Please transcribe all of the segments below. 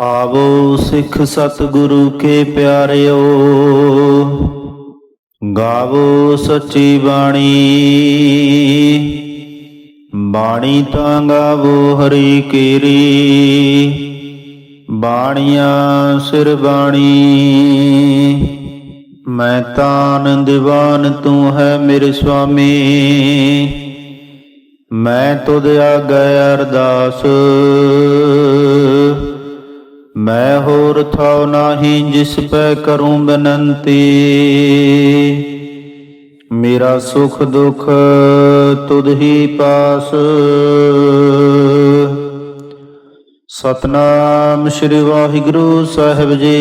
ਆਵੋ ਸਿੱਖ ਸਤਿਗੁਰੂ ਕੇ ਪਿਆਰਿਓ, ਗਾਵੋ ਸੱਚੀ ਬਾਣੀ। ਬਾਣੀ ਤਾਂ ਗਾਵੋ ਹਰੀ ਕੀਰੀ, ਬਾਣੀਆਂ ਸਿਰ ਬਾਣੀ। ਮੈਂ ਤਾਂ ਦੀਵਾਨ ਤੂੰ ਹੈ ਮੇਰੇ ਸੁਆਮੀ ਮੈਂ ਤੁਧ ਆਗੈ ਅਰਦਾਸ। ਮੈਂ ਹੋਰ ਥਾਉ ਨਾਹੀ ਜਿਸ ਪੈ ਕਰੂੰ ਬਨੰਤੀ। ਮੇਰਾ ਸੁਖ ਦੁਖ ਤੁਧ ਹੀ ਪਾਸ। ਸਤਨਾਮ ਸ੍ਰੀ ਵਾਹਿਗੁਰੂ ਸਾਹਿਬ ਜੀ।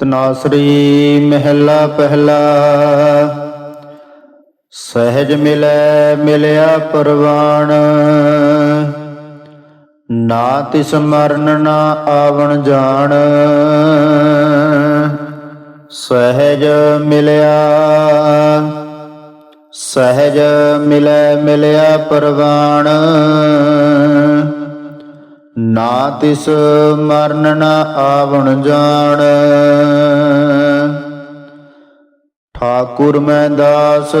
ਤਨਾਸਰੀ ਮਹਿਲਾ ਪਹਿਲਾ। ਸਹਿਜ ਮਿਲੈ ਮਿਲਿਆ ਪਰਵਾਣ ਨਾ ਤਿਸ ਮਰਨ ਨਾ ਆਵਣ ਜਾਣ। ਸਹਿਜ ਮਿਲਿਆ, ਸਹਿਜ ਮਿਲੈ ਮਿਲਿਆ ਪਰਵਾਣ। ਨਾ ਤਿਸ ਮਰਨ ਨਾ ਆਵਣ ਜਾਣ। ਠਾਕੁਰ ਮੈਂ ਦਾਸ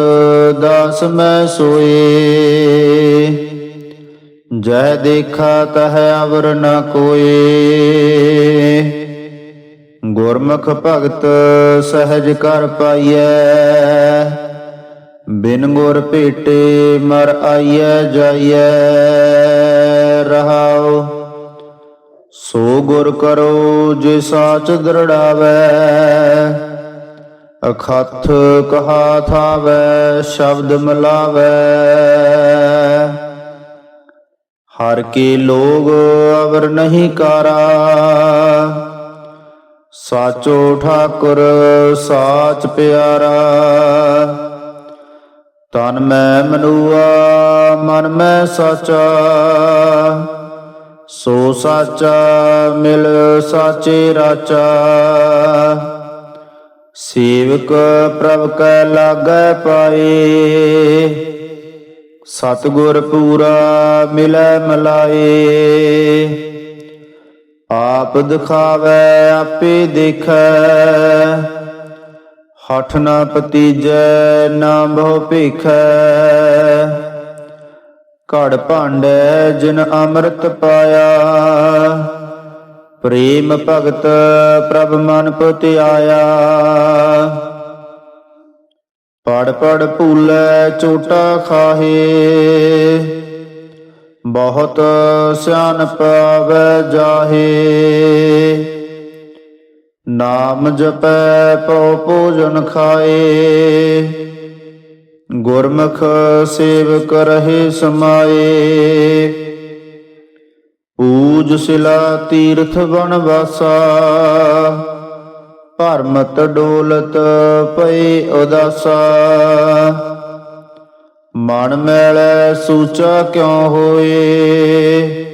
ਦਾਸ ਮੈਂ ਸੋਏ। ਜੈ ਦੇਖਾ ਤਹ ਅਵਰ ਨ ਕੋਏ। ਗੁਰਮੁਖ ਭਗਤ ਸਹਿਜ ਕਰ ਪਾਈਐ। ਬਿਨ ਗੁਰ ਭੇਟੇ ਮਰ ਆਈਐ, ਜਾਈਐ। ਰਹਾਉ, ਸੋ ਗੁਰ ਕਰੋ ਜੇ ਸਾਚ ਦਰੜਾਵੈ। ਅਖਥ ਕਹਾ ਥਾਵੈ, ਸ਼ਬਦ ਮਿਲਾਵੈ। ਹਰ ਕੇ ਲੋਗ ਅਵਰ ਨਹੀਂ ਕਾਰਾ। ਸਾਚੋ ਠਾਕੁਰ, ਸਾਚ ਪਿਆਰਾ। ਤਨ ਮੈਂ ਮਨੁਆ, ਮਨ ਮੈਂ ਸਾਚਾ। ਸੋ ਸਾਚਾ ਮਿਲ ਸਾਚੇ ਰਾਚਾ। ਸੇਵਕ ਪ੍ਰਭ ਕੈ ਲਾਗੈ ਪਾਏ। ਸਤਗੁਰ ਪੂਰਾ ਮਿਲੈ ਮਲਾਏ। ਆਪ ਦਿਖਾਵੈ, ਆਪੇ ਦੇਖੈ। ਹਠ ਨਾ ਪਤੀਜੈ ਨਾ ਬਹੁ ਭੇਖੈ। ਘੜ ਭਾਂਡੈ, ਜਿਨ ਅੰਮ੍ਰਿਤ ਪਾਇਆ। ਪ੍ਰੇਮ ਭਗਤ ਪ੍ਰਭ ਮਨ ਪਤਿ ਆਇਆ ਪੜ ਪੜ ਭੂਲੇ ਚੋਟਾ ਖਾਹੇ। ਬਹੁਤ ਸਿਆਨ ਪਾਵੈ ਜਾਹੇ। ਨਾਮ ਜਪੈ ਪਉ ਭੋਜਨ ਖਾਏ। ਗੁਰਮੁਖ ਸੇਵਕ ਰਹੇ ਸਮਾਏ। ਪੂਜ ਸਿਲਾ ਤੀਰਥ ਬਨ ਵਾਸਾ ਭਰਮਤ ਡੋਲਤ ਪਈ ਉਦਾਸਾ। ਮਨ ਮੈਲੈ ਸੂਚਾ ਕਿਉ ਹੋਏ?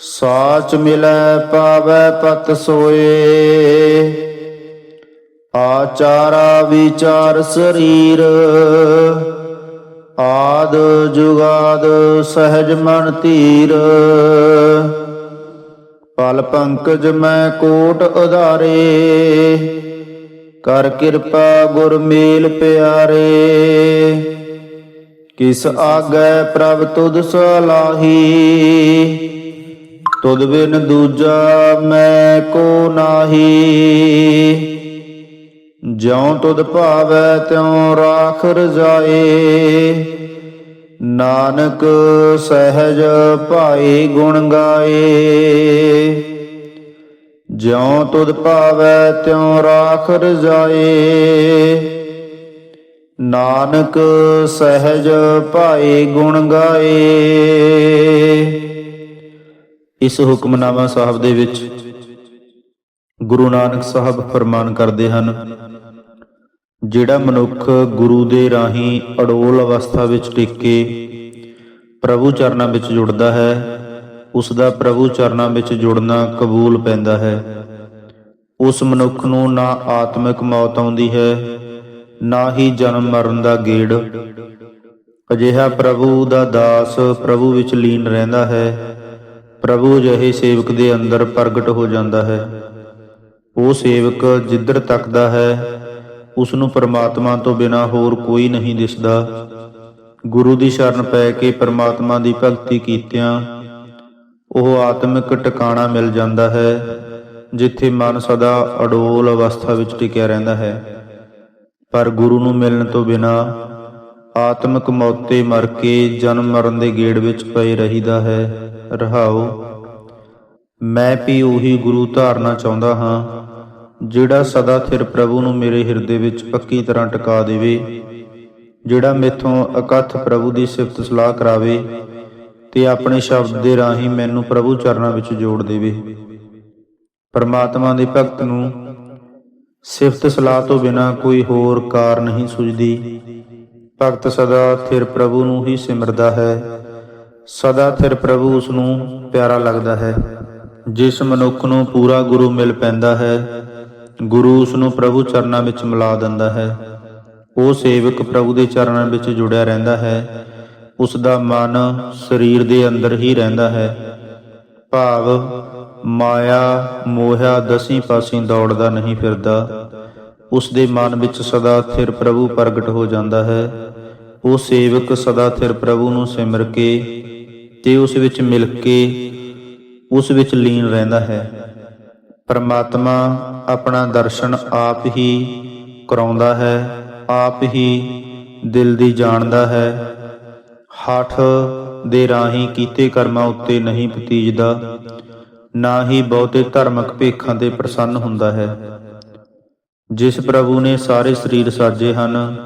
ਸਾਚ ਮਿਲੈ ਪਾਵੈ ਪਤ ਸੋਏ। ਆਚਾਰਾ ਵਿਚਾਰ ਸਰੀਰ। ਆਦ ਜੁਗਾਦ ਸਹਿਜ ਮਨ ਧੀਰ ਪਲ ਪੰਕਜ ਮੈਂ ਕੋਟ ਉਧਾਰੇ। ਕਰ ਕਿਰਪਾ ਗੁਰ ਮੇਲ ਪਿਆਰੇ। ਕਿਸ ਆਗੈ ਪ੍ਰਭ ਤੁਧ ਸਲਾਹੀ। ਤੁਧ ਬਿਨ ਦੂਜਾ ਮੈਂ ਕੋ ਨਾਹੀ। ਜਿਉ ਤੁਧ ਭਾਵੈ ਤਿਉ ਰਾਖ ਰਜਾਏ। ਨਾਨਕ ਸਹਿਜ ਭਾਈ ਗੁਣ ਗਾਏ। ਜਿਉ ਤੁਧ ਭਾਵੈ ਤਿਉ ਰਾਖ ਰਜਾਏ ਨਾਨਕ ਸਹਿਜ ਭਾਈ ਗੁਣ ਗਾਏ। ਇਸ ਹੁਕਮਨਾਮਾ ਸਾਹਿਬ ਦੇ ਵਿੱਚ ਗੁਰੂ ਨਾਨਕ ਸਾਹਿਬ ਫਰਮਾਨ ਕਰਦੇ ਹਨ ਜਿਹੜਾ ਮਨੁੱਖ ਗੁਰੂ ਦੇ ਰਾਹੀਂ ਅਡੋਲ ਅਵਸਥਾ ਵਿੱਚ ਟਿਕ ਕੇ ਪ੍ਰਭੂ ਚਰਨਾਂ ਵਿੱਚ ਜੁੜਦਾ ਹੈ ਉਸ ਦਾ ਪ੍ਰਭੂ ਚਰਨਾਂ ਵਿੱਚ ਜੁੜਨਾ ਕਬੂਲ ਪੈਂਦਾ ਹੈ। ਉਸ ਮਨੁੱਖ ਨੂੰ ਨਾ ਆਤਮਿਕ ਮੌਤ ਆਉਂਦੀ ਹੈ, ਨਾ ਹੀ ਜਨਮ ਮਰਨ ਦਾ ਗੇੜ। ਅਜਿਹਾ ਪ੍ਰਭੂ ਦਾ ਦਾਸ ਪ੍ਰਭੂ ਵਿੱਚ ਲੀਨ ਰਹਿੰਦਾ ਹੈ, ਪ੍ਰਭੂ ਜਿਹੇ ਸੇਵਕ ਦੇ ਅੰਦਰ ਪ੍ਰਗਟ ਹੋ ਜਾਂਦਾ ਹੈ। ਉਹ ਸੇਵਕ ਜਿੱਧਰ ਤੱਕਦਾ ਹੈ ਉਸ ਨੂੰ ਪਰਮਾਤਮਾ ਤੋਂ ਬਿਨਾ ਹੋਰ ਕੋਈ ਨਹੀਂ ਦਿਸਦਾ। ਗੁਰੂ ਦੀ ਸ਼ਰਨ ਪੈ ਕੇ ਪਰਮਾਤਮਾ ਦੀ ਭਗਤੀ ਕੀਤਿਆਂ ਉਹ ਆਤਮਿਕ ਟਿਕਾਣਾ ਮਿਲ ਜਾਂਦਾ ਹੈ, ਜਿੱਥੇ ਮਨ ਸਦਾ ਅਡੋਲ ਅਵਸਥਾ ਵਿੱਚ ਟਿਕਿਆ ਰਹਿੰਦਾ ਹੈ। ਪਰ ਗੁਰੂ ਨੂੰ ਮਿਲਣ ਤੋਂ ਬਿਨਾ ਆਤਮਿਕ ਮੌਤੇ ਮਰ ਕੇ ਜਨਮ ਮਰਨ ਦੇ ਗੇੜ ਵਿੱਚ ਪਏ ਰਹੀਦਾ ਹੈ। ਰਹਾਓ, ਮੈਂ ਵੀ ਉਹੀ ਗੁਰੂ ਧਾਰਨਾ ਚਾਹੁੰਦਾ ਹਾਂ ਜਿਹੜਾ ਸਦਾ ਥਿਰ ਪ੍ਰਭੂ ਨੂੰ ਮੇਰੇ ਹਿਰਦੇ ਵਿੱਚ ਪੱਕੀ ਤਰ੍ਹਾਂ ਟਿਕਾ ਦੇਵੇ, ਜਿਹੜਾ ਮੇਥੋਂ ਅਕਥ ਪ੍ਰਭੂ ਦੀ ਸਿਫਤ ਸਲਾਹ ਕਰਾਵੇ ਤੇ ਆਪਣੇ ਸ਼ਬਦ ਦੇ ਰਾਹੀਂ ਮੈਨੂੰ ਪ੍ਰਭੂ ਚਰਨਾਂ ਵਿੱਚ ਜੋੜ ਦੇਵੇ। ਪਰਮਾਤਮਾ ਦੇ ਭਗਤ ਨੂੰ ਸਿਫਤ ਸਲਾਹ ਤੋਂ ਬਿਨਾ ਕੋਈ ਹੋਰ ਕਾਰ ਨਹੀਂ ਸੁਝਦੀ। ਭਗਤ ਸਦਾ ਥਿਰ ਪ੍ਰਭੂ ਨੂੰ ਹੀ ਸਿਮਰਦਾ ਹੈ। ਸਦਾ ਥਿਰ ਪ੍ਰਭੂ ਉਸ ਨੂੰ ਪਿਆਰਾ ਲੱਗਦਾ ਹੈ। ਜਿਸ ਮਨੁੱਖ ਨੂੰ ਪੂਰਾ ਗੁਰੂ ਮਿਲ ਪੈਂਦਾ ਹੈ ਗੁਰੂ ਉਸ ਨੂੰ ਪ੍ਰਭੂ ਚਰਨਾਂ ਵਿੱਚ ਮਿਲਾ ਦਿੰਦਾ ਹੈ। ਉਹ ਸੇਵਕ ਪ੍ਰਭੂ ਦੇ ਚਰਨਾਂ ਵਿੱਚ ਜੁੜਿਆ ਰਹਿੰਦਾ ਹੈ। ਉਸ ਦਾ ਮਨ ਸਰੀਰ ਦੇ ਅੰਦਰ ਹੀ ਰਹਿੰਦਾ ਹੈ। ਭਾਵ ਮਾਇਆ ਮੋਹਿਆ ਦਸੀਂ ਪਾਸੀਂ ਦੌੜਦਾ ਨਹੀਂ ਫਿਰਦਾ। ਉਸ ਦੇ ਮਨ ਵਿੱਚ ਸਦਾ ਥਿਰ ਪ੍ਰਭੂ ਪ੍ਰਗਟ ਹੋ ਜਾਂਦਾ ਹੈ। ਉਹ ਸੇਵਕ ਸਦਾ ਥਿਰ ਪ੍ਰਭੂ ਨੂੰ ਸਿਮਰ ਕੇ ਤੇ ਉਸ ਵਿੱਚ ਮਿਲ ਕੇ ਉਸ ਵਿੱਚ ਲੀਨ ਰਹਿੰਦਾ ਹੈ। ਪਰਮਾਤਮਾ ਆਪਣਾ ਦਰਸ਼ਨ ਆਪ ਹੀ ਕਰਾਉਂਦਾ ਹੈ, ਆਪ ਹੀ ਦਿਲ ਦੀ ਜਾਣਦਾ ਹੈ। ਹੱਠ ਦੇ ਰਾਹੀਂ ਕੀਤੇ ਕਰਮਾਂ ਉੱਤੇ ਨਹੀਂ ਪਤੀਜਦਾ ਨਾ ਹੀ ਬਹੁਤੇ ਧਰਮਕ ਭੇਖਾਂ ਤੇ ਪ੍ਰਸੰਨ ਹੁੰਦਾ ਹੈ। ਜਿਸ ਪ੍ਰਭੂ ਨੇ ਸਾਰੇ ਸਰੀਰ ਸਾਜੇ ਹਨ,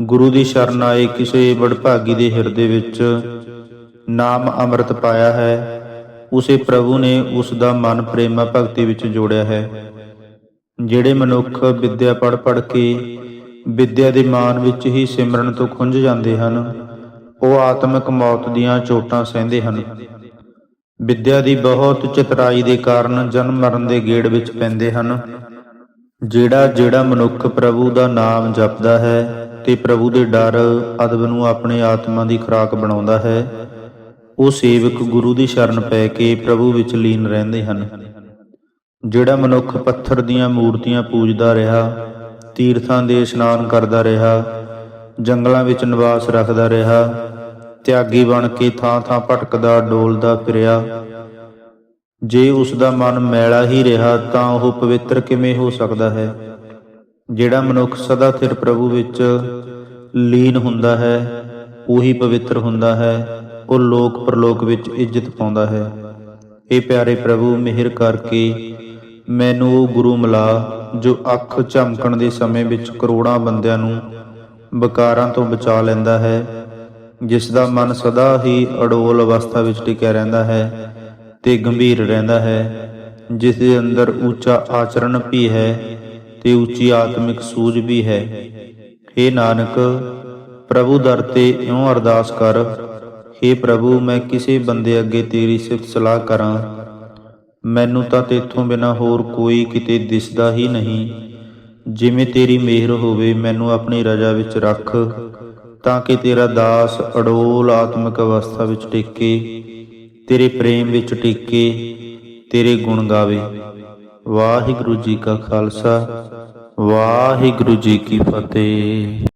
ਗੁਰੂ ਦੀ ਸ਼ਰਨ ਆਏ ਕਿਸੇ ਵਡਭਾਗੀ ਦੇ ਹਿਰਦੇ ਵਿੱਚ ਨਾਮ ਅੰਮ੍ਰਿਤ ਪਾਇਆ ਹੈ ਉਸੇ ਪ੍ਰਭੂ ਨੇ ਉਸ ਦਾ ਮਨ ਪ੍ਰੇਮਾ ਭਗਤੀ ਵਿੱਚ ਜੋੜਿਆ ਹੈ। ਜਿਹੜੇ ਮਨੁੱਖ ਵਿਦਿਆ ਪੜ ਪੜ ਕੇ ਵਿਦਿਆ ਦੇ ਮਾਨ ਵਿੱਚ ਹੀ ਸਿਮਰਨ ਤੋਂ ਖੁੰਝ ਜਾਂਦੇ ਹਨ, ਉਹ ਆਤਮਿਕ ਮੌਤ ਦੀਆਂ ਚੋਟਾਂ ਸਹਿੰਦੇ ਹਨ। ਵਿਦਿਆ ਦੀ ਬਹੁਤ ਚਤਰਾਈ ਦੇ ਕਾਰਨ ਜਨਮ ਮਰਨ ਦੇ ਗੇੜ ਵਿੱਚ ਪੈਂਦੇ ਹਨ। ਜਿਹੜਾ ਜਿਹੜਾ ਮਨੁੱਖ ਪ੍ਰਭੂ ਦਾ ਨਾਮ ਜਪਦਾ ਹੈ, ਤੇ ਪ੍ਰਭੂ ਦੇ ਡਰ ਅਦਬ ਨੂੰ ਆਪਣੇ ਆਤਮਾ ਦੀ ਖੁਰਾਕ ਬਣਾਉਂਦਾ ਹੈ ਉਹ ਸੇਵਕ ਗੁਰੂ ਦੀ ਸ਼ਰਨ ਪੈ ਕੇ ਪ੍ਰਭੂ ਵਿੱਚ ਲੀਨ ਰਹਿੰਦੇ ਹਨ। ਜਿਹੜਾ ਮਨੁੱਖ ਪੱਥਰ ਦੀਆਂ ਮੂਰਤੀਆਂ ਪੂਜਦਾ ਰਿਹਾ, ਤੀਰਥਾਂ ਦੇ ਇਸ਼ਨਾਨ ਕਰਦਾ ਰਿਹਾ, ਜੰਗਲਾਂ ਵਿੱਚ ਨਿਵਾਸ ਰੱਖਦਾ ਰਿਹਾ, ਤਿਆਗੀ ਬਣ ਕੇ ਥਾਂ-ਥਾਂ ਭਟਕਦਾ, ਡੋਲਦਾ ਫਿਰਿਆ, ਜੇ ਉਸ ਦਾ ਮਨ ਮੈਲਾ ਹੀ ਰਿਹਾ ਤਾਂ ਉਹ ਪਵਿੱਤਰ ਕਿਵੇਂ ਹੋ ਸਕਦਾ ਹੈ? ਜਿਹੜਾ ਮਨੁੱਖ ਸਦਾ ਥਿਰ ਪ੍ਰਭੂ ਵਿੱਚ ਲੀਨ ਹੁੰਦਾ ਹੈ, ਉਹੀ ਪਵਿੱਤਰ ਹੁੰਦਾ ਹੈ। ਉਹ ਲੋਕ ਪਰਲੋਕ ਵਿੱਚ ਇੱਜ਼ਤ ਪਾਉਂਦਾ ਹੈ। ਇਹ ਪਿਆਰੇ ਪ੍ਰਭੂ, ਮਿਹਰ ਕਰਕੇ ਮੈਨੂੰ ਉਹ ਗੁਰੂ ਮਿਲਾ, ਜੋ ਅੱਖ ਝਮਕਣ ਦੇ ਸਮੇਂ ਵਿੱਚ ਕਰੋੜਾਂ ਬੰਦਿਆਂ ਨੂੰ ਬਕਾਰਾਂ ਤੋਂ ਬਚਾ ਲੈਂਦਾ ਹੈ, ਜਿਸ ਦਾ ਮਨ ਸਦਾ ਹੀ ਅਡੋਲ ਅਵਸਥਾ ਵਿੱਚ ਟਿਕਿਆ ਰਹਿੰਦਾ ਹੈ ਤੇ ਗੰਭੀਰ ਰਹਿੰਦਾ ਹੈ। ਜਿਸ ਦੇ ਅੰਦਰ ਉੱਚਾ ਆਚਰਣ ਵੀ ਹੈ ਤੇ ਉੱਚੀ ਆਤਮਿਕ ਸੂਝ ਵੀ ਹੈ। हे ਨਾਨਕ, ਪ੍ਰਭੂ ਦਰ ਤੇ ਇਉਂ ਅਰਦਾਸ ਕਰ हे ਪ੍ਰਭੂ, ਮੈਂ ਕਿਸੇ ਬੰਦੇ ਅੱਗੇ ਤੇਰੀ ਸਿਫਤ ਸਲਾਹ ਕਰਾਂ। ਮੈਨੂੰ ਤਾਂ ਤੇਥੋਂ ਬਿਨਾ ਹੋਰ ਕੋਈ ਕਿਤੇ ਦਿਸਦਾ ਹੀ ਨਹੀਂ। ਜਿਵੇਂ ਤੇਰੀ ਮਿਹਰ ਹੋਵੇ, ਮੈਨੂੰ ਆਪਣੀ ਰਜਾ ਵਿੱਚ ਰੱਖ, ਤਾਂ ਕਿ ਤੇਰਾ ਦਾਸ ਅਡੋਲ ਆਤਮਿਕ ਅਵਸਥਾ ਵਿੱਚ ਟਿਕੇ, ਤੇਰੇ ਪ੍ਰੇਮ ਵਿੱਚ ਟਿਕੇ, ਤੇਰੇ ਗੁਣ ਗਾਵੇ। ਵਾਹਿਗੁਰੂ ਜੀ ਕਾ ਖਾਲਸਾ, ਵਾਹਿਗੁਰੂ ਜੀ ਕੀ ਫਤਿਹ।